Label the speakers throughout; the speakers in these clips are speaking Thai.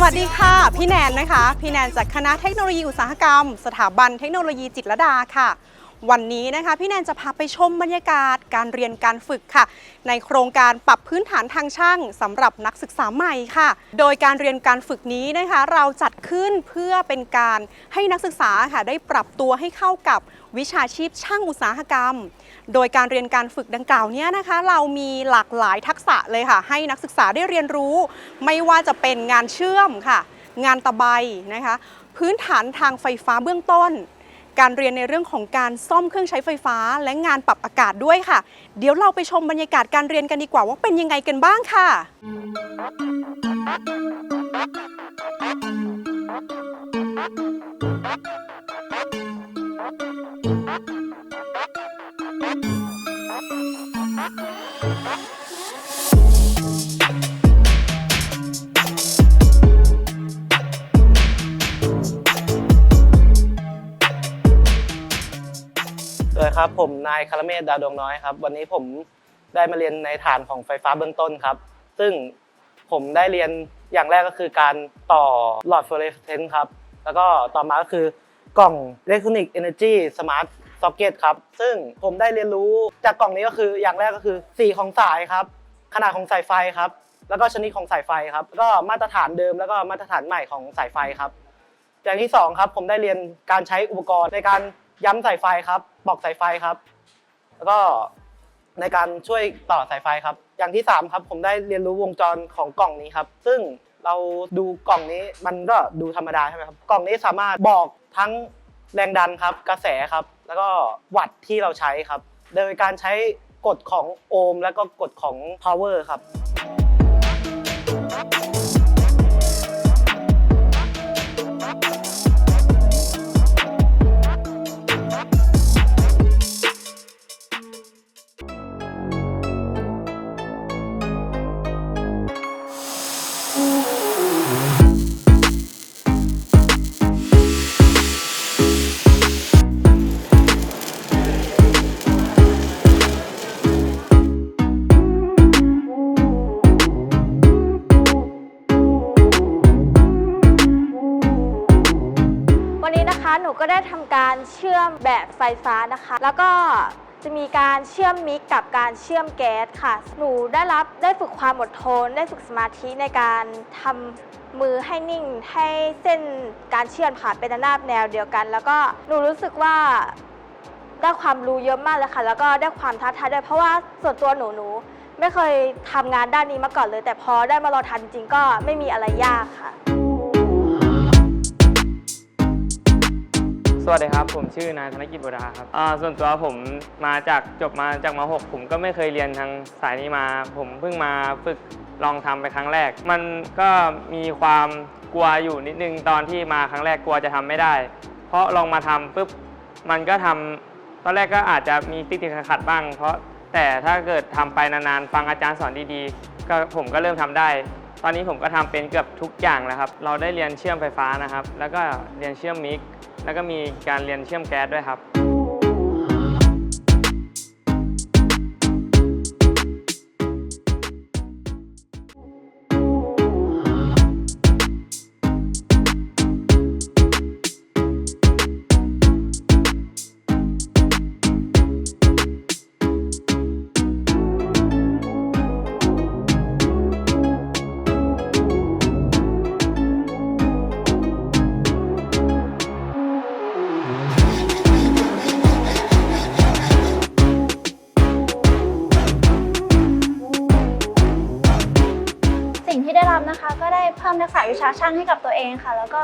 Speaker 1: สวัสดีค่ะ พี่แนนนะคะ พี่แนนจากคณะเทคโนโลยีอุตสาหกรรม สถาบันเทคโนโลยีจิตรลดาค่ะ วันนี้นะคะพี่แนนจะพาไปชมบรรยากาศการเรียนการฝึกค่ะ ในโครงการปรับพื้นฐานทางช่างสำหรับนักศึกษาใหม่ค่ะ โดยการเรียนการฝึกนี้นะคะ เราจัดขึ้นเพื่อเป็นการให้นักศึกษาค่ะได้ปรับตัวให้เข้ากับวิชาชีพช่างอุตสาหกรรม โดยการเรียนการฝึกดังกล่าวเนี้นะคะ เรามีหลากหลายทักษะเลยค่ะ ให้นักศึกษาได้เรียนรู้ ไม่ว่าจะเป็นงานเชื่อมค่ะ งานตะไบนะคะ พื้นฐานทางไฟฟ้าเบื้องต้น การเรียนในเรื่องของการซ่อมเครื่องใช้ไฟฟ้า และงานปรับอากาศด้วยค่ะ เดี๋ยวเราไปชมบรรยากาศการเรียนกันดีกว่าว่าเป็นยังไงกันบ้างค่ะ
Speaker 2: สวั ผมนายคารเมศดาวดวงน้อยครับ วันนี้ผมได้มาเรียนในฐานของไฟฟ้าเบื้องต้นครับ ซึ่งผมได้เรียนอย่างแรกก็คือการต่อหลอดฟลูออเรสเซนต์ครับ แล้วก็ต่อมาก็คือกล่อง Electronic Energy Smart Socket ครับ ซึ่งผมได้เรียนรู้จากกล่องนี้ก็คืออย่างแรกก็คือสีของสายครับ ขนาดของสายไฟครับ แล้วก็ชนิดของสายไฟครับ แล้วก็มาตรฐานเดิมแล้วก็มาตรฐานใหม่ของสายไฟครับ อย่างที่สองครับผมได้เรียนการใช้อุปกรณ์ในการย้ำสายไฟครับ ปอกสายไฟครับ แล้วก็ในการช่วยต่อสายไฟครับ อย่างที่สามครับ ผมได้เรียนรู้วงจรของกล่องนี้ครับ ซึ่งเราดูกล่องนี้มันก็ดูธรรมดาใช่ไหมครับ กล่องนี้สามารถบอกทั้งแรงดันครับ กระแสครับ แล้วก็วัตต์ที่เราใช้ครับ โดยการใช้กฎของโอห์มแล้วก็กฎของ power ครับ
Speaker 3: ก็ได้ทำการเชื่อมแบบไฟฟ้านะคะ แล้วก็จะมีการเชื่อมมิกกับการเชื่อมแก๊สค่ะ หนูได้รับได้ฝึกความอดทน ได้ฝึกสมาธิในการทำมือให้นิ่งให้เส้นการเชื่อมค่ะเป็นระนาบแนวเดียวกัน แล้วก็หนูรู้สึกว่าได้ความรู้เยอะมากเลยค่ะ แล้วก็ได้ความท้าทายด้วยเพราะว่าส่วนตัวหนูหนู ไม่เคยทำงานด้านนี้มาก่อนเลย แต่พอได้มาลองทำจริงก็ไม่มีอะไรยากค่ะ
Speaker 4: วัสดีครับ ผมชื่อนายธนกิจบุดาครับส่วนตัวผมมาจากจบมาจากม .6 ผมก็ไม่เคยเรียนทางสายนี้มา ผมเพิ่งมาฝึกลองทำไปครั้งแรก มันก็มีความกลัวอยู่นิดนึงตอนที่มาครั้งแรกกลัวจะทำไม่ได้ เพราะลองมาทำปุ๊บมันก็ทำตอนแรกก็อาจจะมีติดติดขัดบ้าง เพราะแต่ถ้าเกิดทำไปนานๆฟังอาจารย์สอนดีๆก็ผมก็เริ่มทำได้ ตอนนี้ผมก็ทำเป็นเกือบทุกอย่างแล้วครับ เราได้เรียนเชื่อมไฟฟ้านะครับ แล้วก็เรียนเชื่อมมิก แล้วก็มีการเรียนเชื่อมแก๊สด้วยครับ
Speaker 5: ได้รับนะคะ ก็ได้เพิ่มทักษะวิชาช่างให้กับตัวเองค่ะ แล้วก็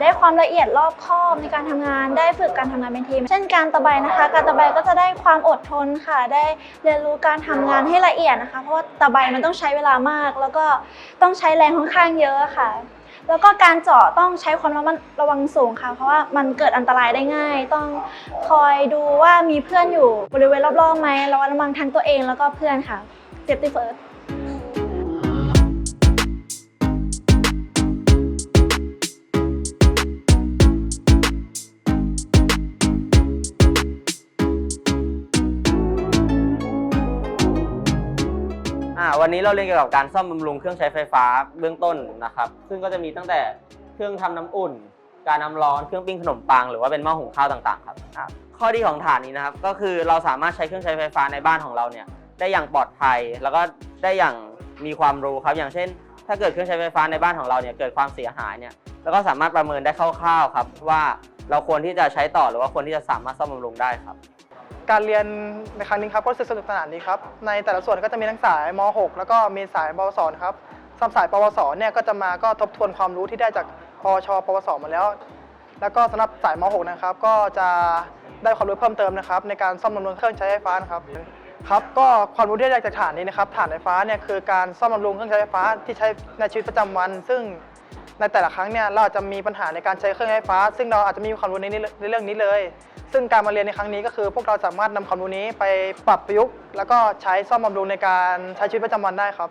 Speaker 5: ได้ความละเอียดรอบคอบในการทำงาน ได้ฝึกการทำงานเป็นทีม เช่นการตะไบนะคะ การตะไบก็จะได้ความอดทนค่ะ ได้เรียนรู้การทำงานให้ละเอียดนะคะ เพราะว่าตะไบมันต้องใช้เวลามาก แล้วก็ต้องใช้แรงค่อนข้างเยอะค่ะแล้วก็การเจาะต้องใช้ความระมัดระวังสูงค่ะ เพราะว่ามันเกิดอันตรายได้ง่าย ต้องคอยดูว่ามีเพื่อนอยู่บริเวณรอบๆไหมระวังระวังทั้งตัวเองแล้วก็เพื่อนค่ะ safety first
Speaker 6: วันนี้เราเรียนเกี่ยวกับการซ่อมบำรุงเครื่องใช้ไฟฟ้าเบื้องต้นนะครับ ซึ่งก็จะมีตั้งแต่เครื่องทำน้ำอุ่น การน้ำร้อน เครื่องปิ้งขนมปัง หรือว่าเป็นหม้อหุงข้าวต่างๆครับอะข้อดีของฐานนี้นะครับ ก็คือเราสามารถใช้เครื่องใช้ไฟฟ้าในบ้านของเราเนี่ยได้อย่างปลอดภัย แล้วก็ได้อย่างมีความรู้ครับ อย่างเช่น ถ้าเกิดเครื่องใช้ไฟฟ้าในบ้านของเราเนี่ยเกิดความเสียหายเนี่ยแล้วก็สามารถประเมินได้คร่าวๆครับว่าเราควรที่จะใช้ต่อหรือว่าควรที่จะสามารถซ่อมบำรุงได้ครับ
Speaker 7: การเรียนในครั้งนี้ครับก็รู้สึกสนุกสนานดีครับ ในแต่ละส่วนก็จะมีทั้งสายม .6 แล้วก็มีสายปวสครับสำสายปวสเนี่ยก็จะมาก็ทบทวนความรู้ที่ได้จากปวชปวสมาแล้ว แล้วก็สำหรับสายม .6 นะครับ ก็จะได้ความรู้เพิ่มเติมนะครับ ในการซ่อมบำรุงเครื่องใช้ไฟฟ้านะครับครับก็ความรู้ที่ได้จากฐานนี้นะครับฐานไฟฟ้าเนี่ยคือการซ่อมบำรุงเครื่องใช้ไฟฟ้าที่ใช้ในชีวิตประจำวัน ซึ่ง ในแต่ละครั้งเนี่ยเราอาจจะมีปัญหาในการใช้เครื่องใช้ไฟฟ้า ซึ่งเราอาจจะมีความรู้ในนี้ในเรื่องนี้เลย ซึ่งการมาเรียนในครั้งนี้ก็คือพวกเราสามารถนำความรู้นี้ไปปรับประยุกต์แล้วก็ใช้ซ่อมบำรุงในการใช้ชีวิตประจำวันได้ครับ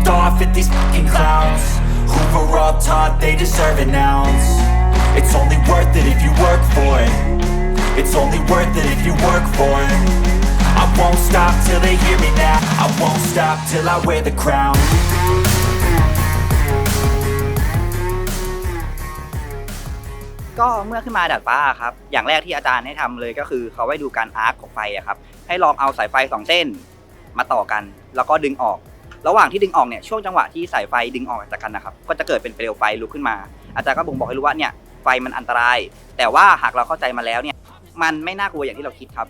Speaker 8: I'm off at these fucking clowns Who were all taught they deserve an ounce It's only worth it if you work for it It's only worth it if you work for it I won't stop till they hear me now I won't stop till I wear the crown
Speaker 9: ก็เมื่อขึ้นมาดัดฟ้าครับ อย่างแรกที่อาจารย์ให้ทำเลยก็คือเขาให้ดูการอาร์คของไฟอะครับ ให้ลองเอาสายไฟสองเส้นมาต่อกัน แล้วก็ดึงออก ระหว่างที่ดึงออกเนี่ยช่วงจังหวะที่สายไฟดึงออกจากกันนะครับก็จะเกิดเป็นเปลวไฟลุกขึ้นมา อาจารย์ก็บ่งบอกให้รู้ว่าเนี่ยไฟมันอันตราย แต่ว่าหากเราเข้าใจมาแล้วเนี่ยมันไม่น่ากลัวอย่างที่เราคิดครับ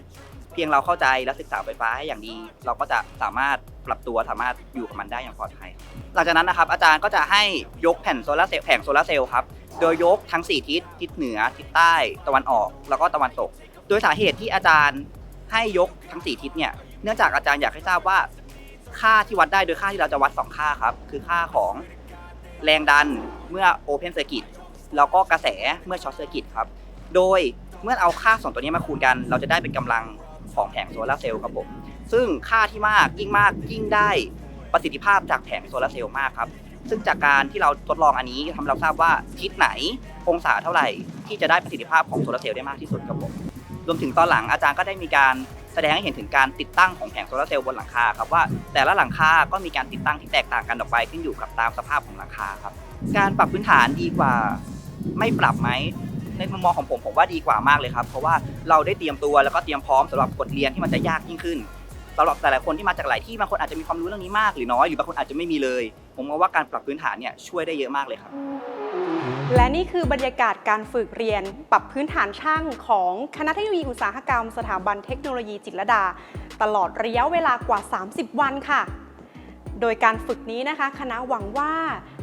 Speaker 9: เพียงเราเข้าใจและศึกษาไฟฟ้าให้อย่างดี เราก็จะสามารถปรับตัวสามารถอยู่กับมันได้อย่างปลอดภัย หลังจากนั้นนะครับ อาจารย์ก็จะให้ยกแผ่นโซลาเซลล์แผงโซลาเซลล์ครับโดยยกทั้ง 4 ทิศทิศเหนือทิศใต้ตะวันออก แล้วก็ตะวันตก โดยสาเหตุที่อาจารย์ให้ยกทั้ง 4 ทิศเนี่ยเนื่องจากอาจารย์อยากให้ทราบว่า ค่าที่วัดได้โดยค่าที่เราจะวัด 2 ค่าครับ คือค่าของแรงดันเมื่อ Open Circuit แล้วก็กระแสเมื่อ Short Circuit ครับ โดยเมื่อเอาค่าสองตัวนี้มาคูณกัน เราจะได้เป็นกำลังของแผงโซลาร์เซลล์ครับผม ซึ่งค่าที่มากยิ่งมากยิ่งได้ประสิทธิภาพจากแผงโซลาร์เซลล์มากครับ ซึ่งจากการที่เราทดลองอันนี้ทำให้เราทราบว่าทิศไหนองศาเท่าไหร่ที่จะได้ประสิทธิภาพของโซลาร์เซลล์ได้มากที่สุดครับผม รวมถึงตอนหลังอาจารย์ก็ได้มีการ แสดงให้เห็นถึงการติดตั้งของแผงโซลาร์เซลล์บนหลังคาครับว่าแต่ละหลังคาก็มีการติดตั้งที่แตกต่างกันออกไปขึ้นอยู่กับตามสภาพของหลังคาครับ การปรับพื้นฐานดีกว่าไม่ปรับไหมในมุมมองของผมผมว่าดีกว่ามากเลยครับ เพราะว่าเราได้เตรียมตัวแล้วก็เตรียมพร้อมสำหรับบทเรียนที่มันจะยากยิ่งขึ้นสำหรับแต่ละคนที่มาจากหลายที่บางคนอาจจะมีความรู้เรื่องนี้มากหรือน้อยหรือบางคนอาจจะไม่มีเลย ผมมองว่าการปรับพื้นฐานเนี่ยช่วยได้เยอะมากเลยครับ
Speaker 1: และนี่คือบรรยากาศการฝึกเรียนปรับพื้นฐานช่างของคณะเทคโนโลยีอุตสาหกรรม สถาบันเทคโนโลยีจิตรลดา ตลอดระยะเวลากว่า 30 วันค่ะ โดยการฝึกนี้นะคะ คณะหวังว่า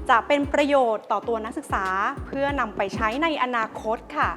Speaker 1: จะเป็นประโยชน์ต่อตัวนักศึกษาเพื่อนำไปใช้ในอนาคตค่ะ